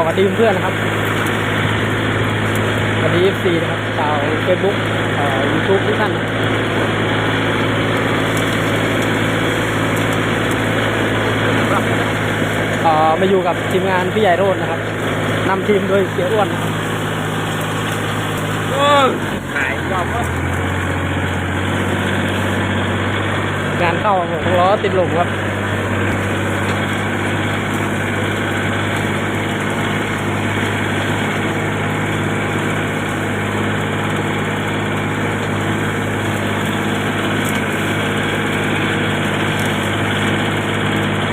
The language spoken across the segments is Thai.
สวัสดีเพื่อนๆนะครับสวัสดี FC นะครับชาวเฟซบุ๊กเอ่อยูทูบทุกท่านนะครับเอ่อมาอยู่กับทีมงานพี่ใหญ่โรดนะครับนำทีมโดยเสียอ้วนนะครับหายยอมว่างานเข้าหกล้อติดลมครับ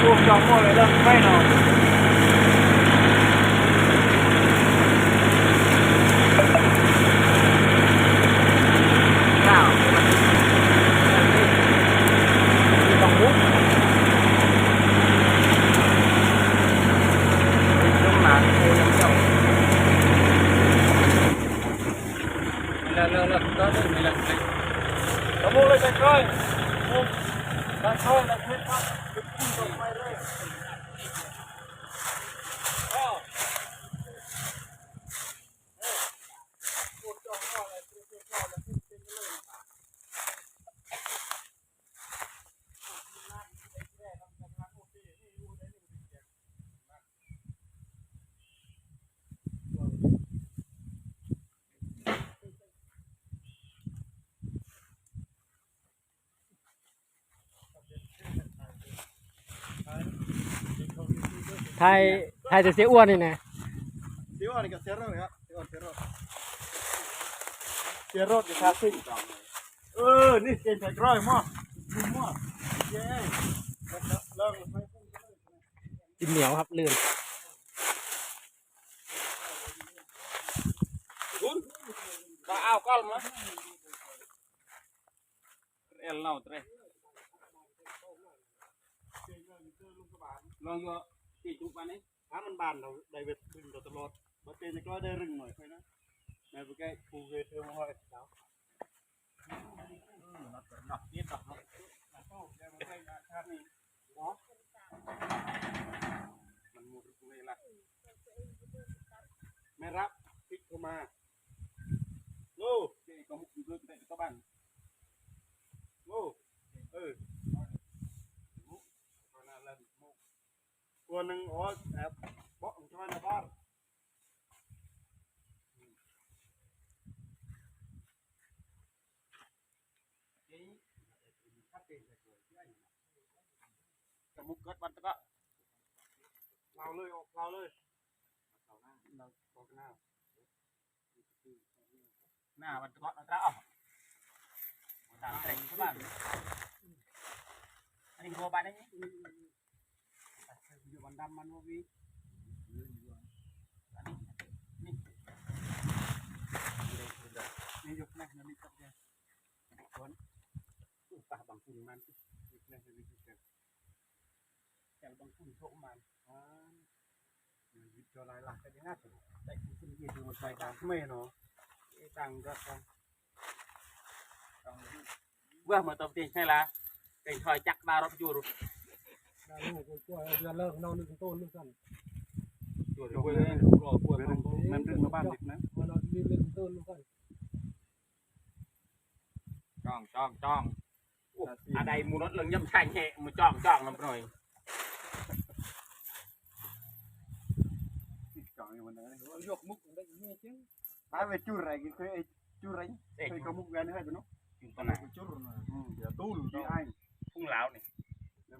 พวกยอมหมดเลยเลิกไม่นอนเก้า มีสองมุก ช่วงหลังโอ้ยังเจ้าเลิกเลิกเลิกก็เลิกไม่เลิกเลยขโมยเลยไปก้อยมุกไปก้อยแล้วเพชรครับขึ้นตรงไปเลยอ้าว ไทยไทยจะเสียอ้วนนี่นะเดี๋ยวอันนี้ก็เสียรถครับเดี๋ยวอันเสียรถเสียรถอยู่คาซิ่งเออ นี่เก่งแต่กร้อยมั่วมั่วเย้เลิกไม่พูดดินเหนียวครับลื่นคุณก็เอาก้อนมาเอ็นเล่าเตะลองโยตี จุกมานี่ถ้ามันบานเราได้เวทดึงเราตลอดมาเต้นในกร้อยได้รึงหน่อยไปนะแม่ไปแก้ปูเวทเธอมาห้อยเนาะดอกนี่ดอกเนาะมันมุดเลยละไม่รับพลิกเข้ามาโลเจ๊ก็มุดอยู่ด้วยแต่ก็บ้านโลเออ ตอนนั้นเล่นมุก ตัวหนึ่งอ๋อแอบบาะของชาวบ้านบ้านเจ๊ถ้านจะมุกเกิดวันตะก็เราเลยออกเราเลยเราออกหน้าหน้าวันตะก็ตะอ๋อตามแต่งที่บ้านอันนี้โบบ้านนี่อยู่วันดำมันโบนี่นี่ยกแม่นี่นี่ตับบนี้ ยกแม่แต่บางคุณโชคมันอ่าวิจารณ์หลักก็ยังง่ายสุดแต่คุณยืนดูมันไปตามไม่เนาะ tăng rất không vừa mà tập tiền hay là cái thời chắc ba đọc chùa rồi ได้ลูกกล้วยเดือนเลิกนอนหนึ่งต้นนึงกัน chùa rồi quên rồi quên มันมันเรื่องมาบ้านเด็กนะมานอนมีหนึ่งต้นนึงกัน tròn tròn tròn ở đây mua nó lần nhâm xanh nhẹ mà tròn tròn lắm rồi จ่อยวันนั้นยกมุกได้ยังไงเจ้าตายไปจุดอะไรกินเคยจุดอะไร để เคยกมุกแวนให้ดูเนาะ chúng ta này จุดอืมเดี๋ยวตู้ที่ไอ้ phun lão này เดี๋ยว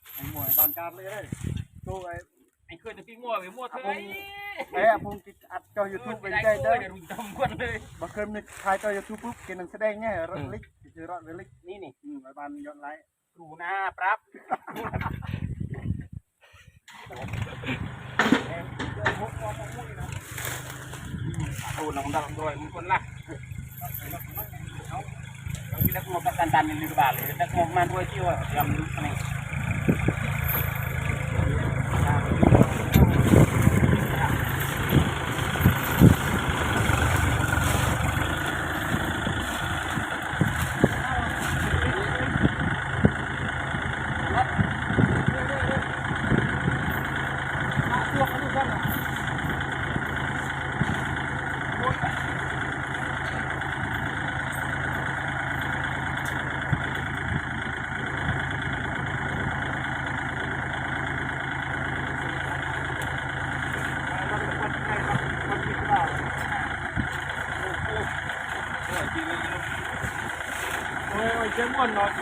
nghe chứ tròn sao ลงมือท่านลงมือท่านบ้านไปดอกมุกเออเราโมแม่กล้วยมัดหน่อย bằng phun đặc thế thế này บางฟุ้นเนี่ยเนาะมัน bằng với ô phun lười thế này ได้ได้ได้ห้อยไอ้หมวยบานการเลยได้ตู้ไอ้ anh khơi được cái mua với mua thôi ไอ้พงกิอัดจอยูทูบเป็น đây ใจเด้อ để mình tầm quân đây บางเคยมีทายจอยูทูบปุ๊บกินหนังแสดงเนี่ยรถลิกคือรถลิกนี่นี่อืมไอ้บานย้อนไลท์ครูหน้าปรับเจอมุกมองมุกนะตูนของเราด้วยมึงคนละเราคิดว่า mau pesan tanin di balik, kita mau main dua jiwa yang ini. Ôi, คนรถ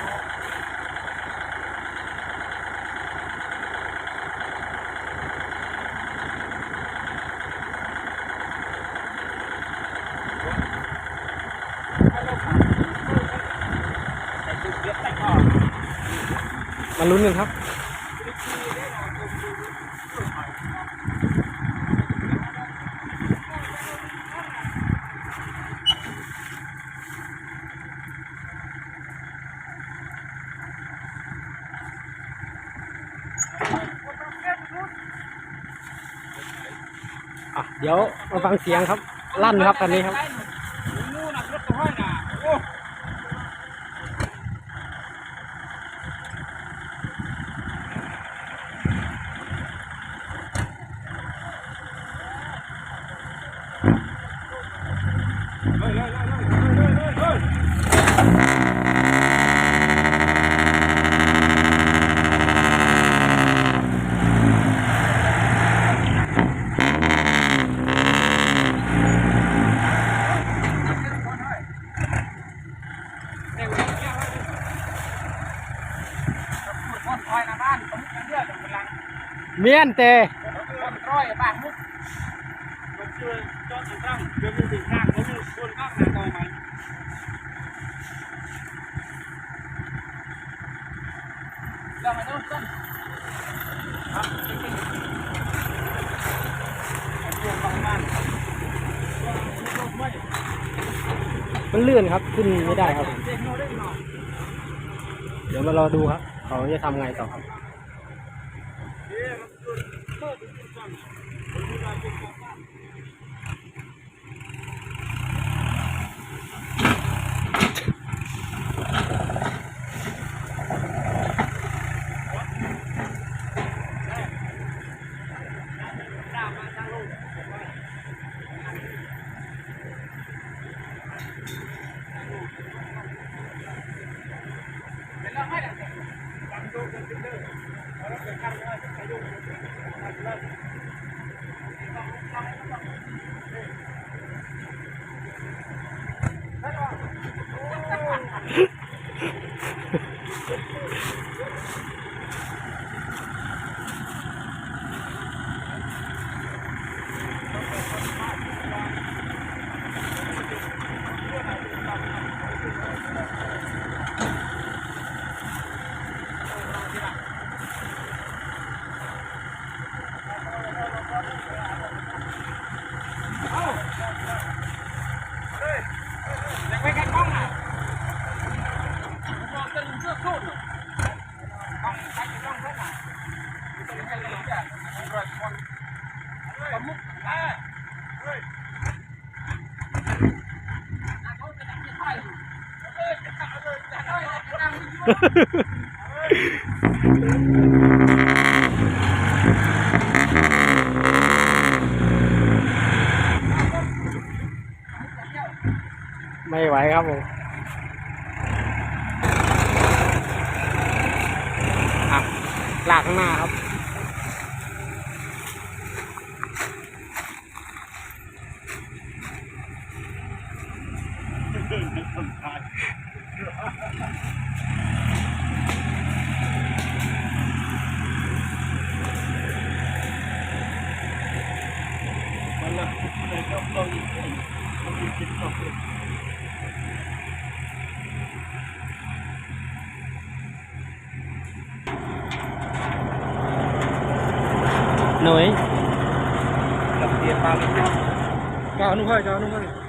มาลุ้นกันครับ ดี๋ยวมาฟังเสียงครับลั่นครับคันนี้ครับ มียนเตอันเตะมันเลื่อนครับขึ้นไม่ได้ครับ เดี๋ยวมารอดูครับ เขาจะทำไงต่อครับ ไม่ไหวครับผมอะลากข้างหน้าครับ Nổi Lập tiền vào lên nhau. จอนุ่งค่อยจอนุ่งค่อยฝั่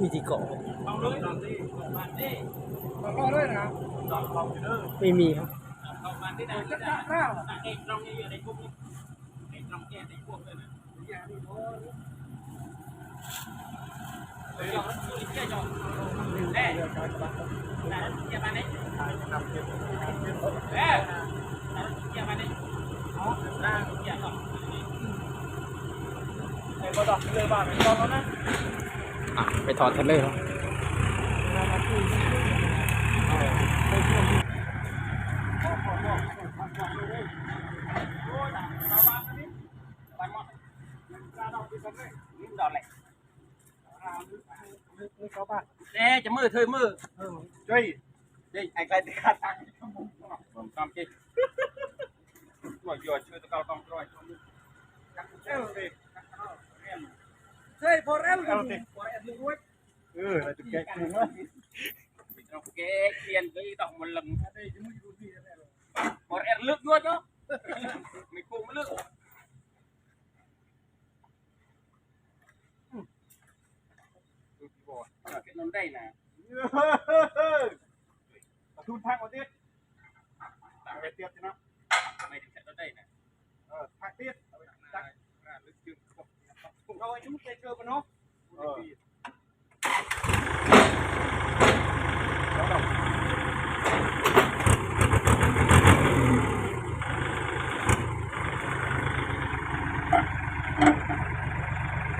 มีที่เกาะเอาเลยนอนสิมาดิมาเข้าด้วยนะนอนเข้าไปเลยไม่มีครับเข้ามาที่ไหนจะจับหน้าเอกตรงนี้อยู่ในกลุ่มเอกตรงแก่ในพวกเลยนะอย่างนี้โอ้ยเดี๋ยวเราเชื่อจอแน่อย่ามาเนี่ยเอ๊ะอย่ามาเนี่ยอ๋อนั่งอย่าต่อไอ้บดอกเลยบ้านเป็นตอนนั้นนะ อะไปถอดกันเลยครับเอ๊จะมือเธอมือช่วยเด็กไอ้ใครติดขัดตังผมทำจริงตัวหยอดช่วยตะเกาต้องร้อยเอ้ยเฮ้ยพอแล้วกัน พอแล้วมึงด้วยเออเราจะแกะถุงวะเราเก๊เรียนไปต้องมันลำพอแล้วลึกด้วยเนาะไม่กูไม่ลึกนั่นได้นะทุนทางประเทศทางไปเทียบนะไม่ถึงจะได้นะเออทางเทียบลึกจึงผมเอาไว้ยุ่งใจเกินปะเนาะ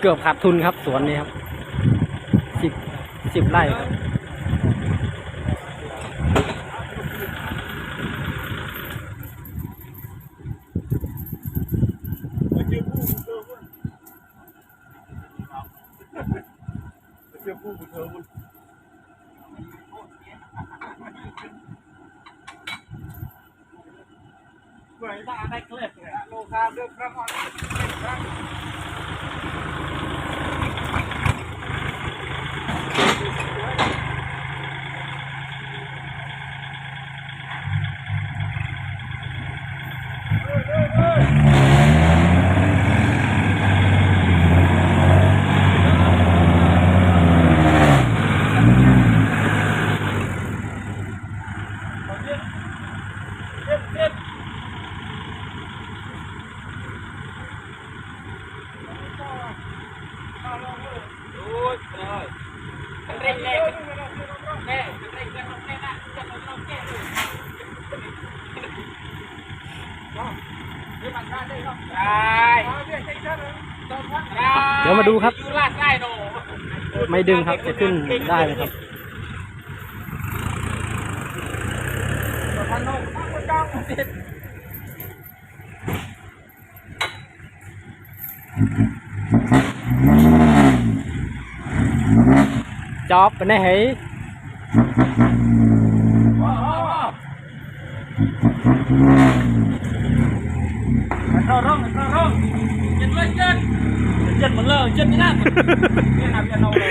เกือบขาดทุนครับสวนนี้ครับสิบสิบไร่ครับ เชื่อผู้เธอมัน เหมือนบ้าได้เคล็ดเลยโลคาเรื่องพระพร เร่งเร่งแม่เร่งเร่งแม่นะจะต้องต้องแก้ด้วยใช่ เดี๋ยวมาดูครับยูราดได้โนไม่ดึงครับจะขึ้นได้ไหมครับพันโนตั้งจ้องติดจอบไปไหนเหย เข้าร่องเข้าร่องเจ็ดเลยเจ็ดเจ็ดหมดเลยเจ็ดนี่นะเนี่ยนะพี่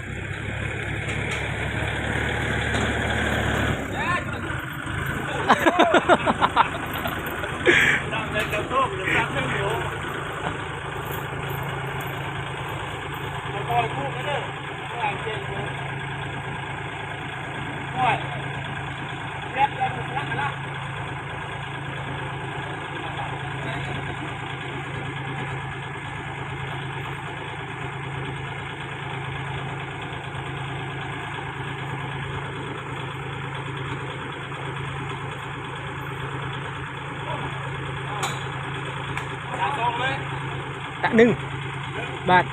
หนึ่งบาท